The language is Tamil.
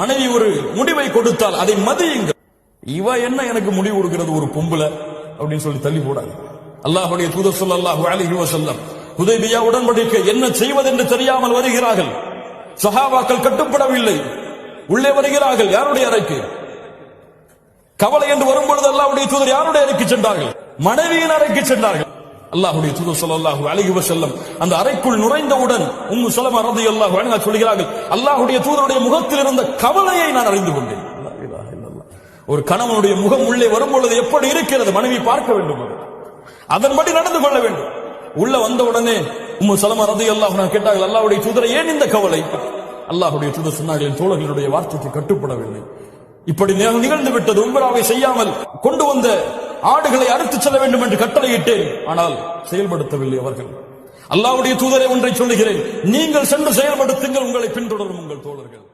மனைவி ஒரு முடிவை கொடுத்தால் அதை மதியுங்கள். இவ என்ன எனக்கு முடிவு கொடுக்கிறது ஒரு பொம்புல அப்படின்னு சொல்லி தள்ளி போடாது அல்லாஹ்வுடைய தூதர் ஸல்லல்லாஹு அலைஹி வசல்லம் உதவியா உடன்படிக்கை என்ன செய்வதென்று தெரியாமல் வருகிறார்கள். சஹாபாக்கள் கட்டுப்படவில்லை. உள்ளே வருகிறார்கள் யாருடைய அறைக்கு? கவலை என்று வரும்பொழுது அல்லாவுடைய தூதர் யாருடைய அறைக்கு சென்றார்கள்? மனைவியின் அறைக்கு சென்றார்கள். அல்லாஹுடைய தூது ஸல்லல்லாஹு அழகி செல்லம் அந்த அறைக்குள் நுழைந்தவுடன் உம்மு சலமா ரலியல்லாஹு அன்ஹா சொல்கிறார்கள் அல்லாஹுடைய தூதருடைய முகத்தில் இருந்த கவலையை நான் அறிந்து கொண்டேன். ஒரு கணவனுடைய முகம் உள்ளே வரும்பொழுது எப்படி இருக்கிறது? மனைவி பார்க்க வேண்டும் அதன்படி நடந்து கொள்ள வேண்டும். உள்ள வந்த உடனே உம்மு சலமா ரலியல்லாஹு அன்ஹா கேட்டார்கள் அல்லாஹுடைய தூதரை ஏன் இந்த கவலை? அல்லாஹுடைய தூதர் சொன்னார்கள் என் தோழர்களுடைய வார்த்தைக்கு கட்டுப்படவில்லை. இப்படி நிகழ்ந்து விட்டது உம்பராவை செய்யாமல் கொண்டு வந்த ஆடுகளை அறுத்துச் செல்ல வேண்டும் என்று கட்டளையிட்டேன். ஆனால் செயல்படுத்தவில்லை அவர்கள். அல்லாவுடைய தூதரை ஒன்றை சொல்லுகிறேன். நீங்கள் சென்று செயல்படுத்துங்கள் உங்களை பின்தொடரும் உங்கள் தோழர்கள்.